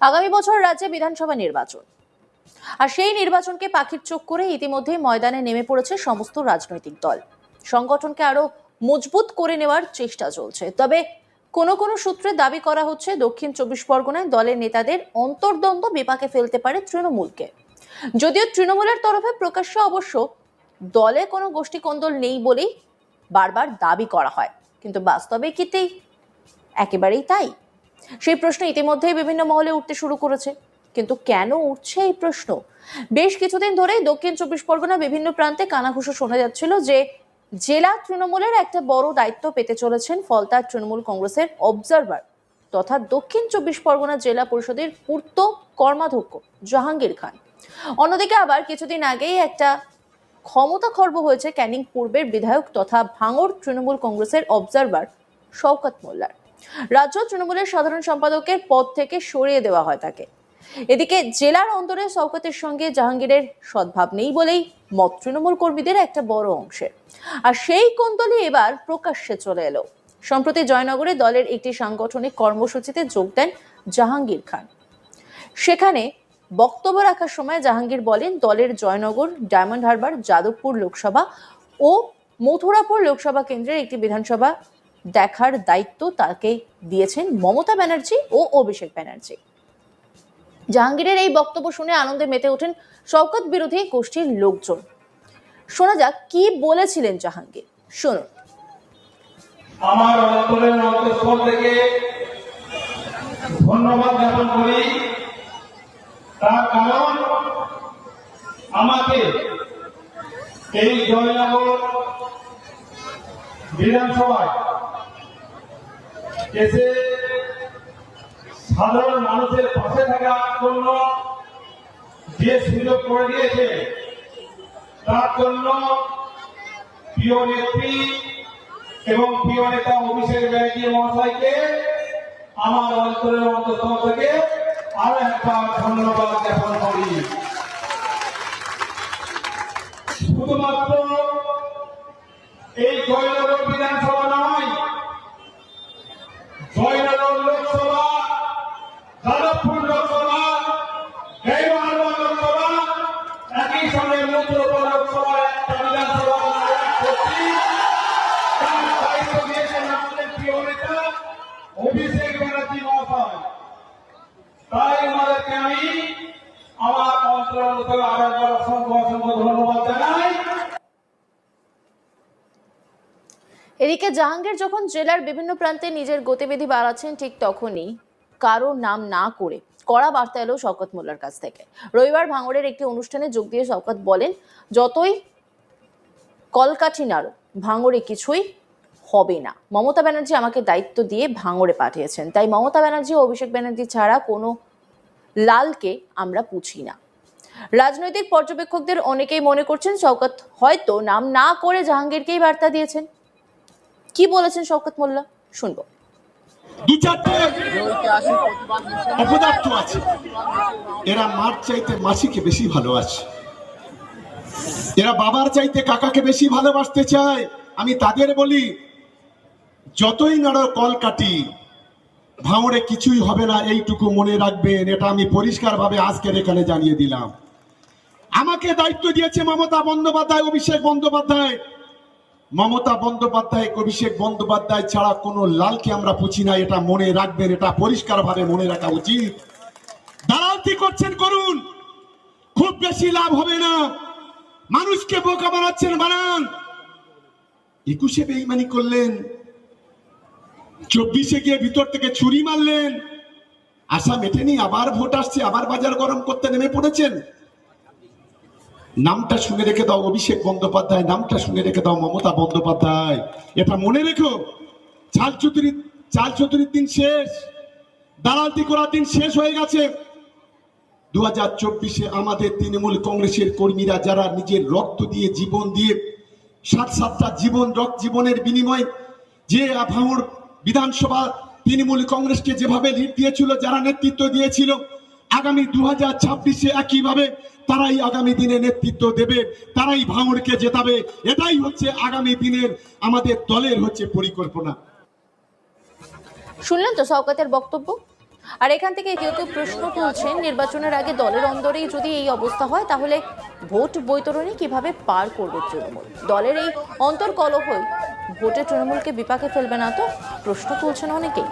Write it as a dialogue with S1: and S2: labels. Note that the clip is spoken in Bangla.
S1: আগামী বছর রাজ্যে বিধানসভা নির্বাচন। আর সেই নির্বাচনকে পাখির চোখ করে ইতিমধ্যে ময়দানে নেমে পড়েছে সমস্ত রাজনৈতিক দল। সংগঠনকে আরও মজবুত করে নেওয়ার চেষ্টা চলছে। তবে কোনো কোনো সূত্রে দাবি করা হচ্ছে, দক্ষিণ চব্বিশ পরগনায় দলের নেতাদের অন্তর্দ্বন্দ্ব বিপাকে ফেলতে পারে তৃণমূলকে। যদিও তৃণমূলের তরফে প্রকাশ্য অবশ্য দলে কোনো গোষ্ঠী কোন্দল নেই বলেই বারবার দাবি করা হয়। কিন্তু বাস্তবে কিতেই একেবারেই তাই। সেই প্রশ্ন ইতিমধ্যেই বিভিন্ন মহলে উঠতে শুরু করেছে। কিন্তু কেন উঠছে এই প্রশ্ন? বেশ কিছুদিন ধরেই দক্ষিণ চব্বিশ পরগনা বিভিন্ন প্রান্তে কানাঘুষো শোনা যাচ্ছিল যে জেলা তৃণমূলের একটা বড় দায়িত্ব পেতে চলেছেন ফলতার তৃণমূল কংগ্রেসের অবজারভার তথা দক্ষিণ চব্বিশ পরগনা জেলা পরিষদের পূর্ত কর্মাধ্যক্ষ জাহাঙ্গীর খান। অন্যদিকে আবার কিছুদিন আগেই একটা ক্ষমতা খর্ব হয়েছে ক্যানিং পূর্বের বিধায়ক তথা ভাঙড় তৃণমূল কংগ্রেসের অবজারভার শওকত মোল্লার। রাজ্য তৃণমূলের সাধারণ সম্পাদকের পদ থেকে সরিয়ে দেওয়া হয় তাকে। এদিকে জেলার অন্তরে শওকতের সঙ্গে জাহাঙ্গীরের সদ্ভাব নেই বলেই মত তৃণমূল কর্মীদের একটা বড় অংশের আর সেই কোন্দলই এবার প্রকাশ্যে চলে এলো। সম্প্রতি জয়নগরে দলের একটি সাংগঠনিক কর্মসূচিতে যোগ দেন জাহাঙ্গীর খান। সেখানে বক্তব্য রাখার সময় জাহাঙ্গীর বলেন, দলের জয়নগর, ডায়মন্ড হারবার, যাদবপুর লোকসভা ও মথুরাপুর লোকসভা কেন্দ্রের একটি বিধানসভা দেখার দায়িত্ব তাকে দিয়েছেন মমতা ব্যানার্জি ও অভিষেক ব্যানার্জি। জাহাঙ্গীরের এই বক্তব্য শুনে আনন্দে মেতে ওঠেন শওকত বিরোধী গোষ্ঠীর লোকজন। শোনা যাক কি বলেছিলেন জাহাঙ্গীর। শুনুন।
S2: আমার অন্তরের অন্তঃস্থল থেকে ধন্যবাদ জ্ঞাপন করি। তার কারণ আমাকে এই জয়নগর বিধানসভায় এসে সাধারণ মানুষের পাশে থাকার জন্য যে সুযোগ করে দিয়েছে, তার জন্য প্রিয় নেত্রী এবং প্রিয় নেতা অভিষেক ব্যানার্জি মহাশয়কে আমার অন্তরের অন্তঃস্থল থেকে আরও একটা ধন্যবাদ জ্ঞাপন করি শুধুমাত্র এই জয়নগর বিধানসভা নয় জয়নগর লোকসভা যাদবপুর লোকসভা গাইবান্ধা লোকসভা একই সঙ্গে মন্ত্রপুর লোকসভা একটা বিধানসভা আমরা করছি তার দায়িত্ব দিয়েছেন আমাদের প্রিয় নেতা অভিষেক ব্যানার্জি মহাশয় তাই ওনাদেরকে আমি আমার অন্তর আর একবার অসংখ্য অসংখ্য ধন্যবাদ জানাই
S1: এদিকে জাহাঙ্গীর যখন জেলার বিভিন্ন প্রান্তে নিজের গতিবিধি বাড়াচ্ছেন, ঠিক তখনই কারও নাম না করে কড়া বার্তা এলো শওকত মোল্লার কাছ থেকে। রবিবার ভাঙড়ের একটি অনুষ্ঠানে যোগ দিয়ে শওকত বলেন, যতই কলকাঠি নাড়ো, ভাঙড়ে কিছুই হবে না। মমতা ব্যানার্জি আমাকে দায়িত্ব দিয়ে ভাঙড়ে পাঠিয়েছেন। তাই মমতা ব্যানার্জি ও অভিষেক ব্যানার্জি ছাড়া কোনো লালকে আমরা পুছি না। রাজনৈতিক পর্যবেক্ষকদের অনেকেই মনে করছেন, শওকত হয়তো নাম না করে জাহাঙ্গীরকেই বার্তা দিয়েছেন। কি বলেছেন শওকত মোল্লা? শুনব।
S3: দু চারটে অপদার্থ আছে। এরা মার চাইতে মাসিকে বেশি ভালোবাসে। এরা বাবার চাইতে কাকাকে বেশি ভালোবাসতে চায়। আমি তাদের বলি, যতই নাড়ো, কল কাটি, ভাঙড়ে কিছুই হবে না, এইটুকু মনে রাখবেন। এটা আমি পরিষ্কারভাবে আজকের এখানে জানিয়ে দিলাম। আমাকে দায়িত্ব দিয়েছে মমতা বন্দ্যোপাধ্যায়, অভিষেক বন্দ্যোপাধ্যায়। মমতা বন্দ্যোপাধ্যায়, অভিষেক বন্দ্যোপাধ্যায় ছাড়া কোনো লালকে আমরা পুছি না, এটা মনে রাখবেন, এটা পরিষ্কারভাবে মনে রাখা উচিত। দালালতি করছেন করুন, খুব বেশি লাভ হবে না। মানুষকে বোকা বানাচ্ছেন বানান। একুশে বেইমানি করলেন, চব্বিশে গিয়ে ভিতর থেকে ছুরি মারলেন। আশা মেটেনি আবার ভোট আসছে, আবার বাজার গরম করতে নেমে পড়েছেন। নামটা শুনে রেখে দাও অভিষেক বন্দ্যোপাধ্যায়, নামটা শুনে রেখে দাও মমতা বন্দ্যোপাধ্যায়। এটা মনে রেখো, চাল চতুরি চাল চতুরির দিন শেষ দালালতি করার দিন শেষ হয়ে গেছে। দু হাজার চব্বিশে আমাদের তৃণমূল কংগ্রেসের কর্মীরা যারা নিজের রক্ত দিয়ে, জীবন দিয়ে, সাত সাতটা জীবন, রক্ত জীবনের বিনিময়ে যে ভাঙড় বিধানসভা তৃণমূল কংগ্রেসকে যেভাবে লিড দিয়েছিল, যারা নেতৃত্ব দিয়েছিল আগামী দু হাজার ছাব্বিশে একইভাবে তারাই আগামী দিনে নেতৃত্ব দেবে, তারাই ভাঙড়কে জেতাবে। এটাই হচ্ছে আগামী দিনের আমাদের দলের হচ্ছে পরিকল্পনা।
S1: শুনলেন তো শওকতের বক্তব্য? আর এখান থেকে কেউ কেউ প্রশ্ন তুলছেন, নির্বাচনের আগে দলের অন্দরেই যদি এই অবস্থা হয়, তাহলে ভোট বৈতরণী কীভাবে পার করবে তৃণমূল? দলের এই অন্তর্কলহই, ভোটে তৃণমূলকে বিপাকে ফেলবে না তো? প্রশ্ন তুলছেন অনেকেই।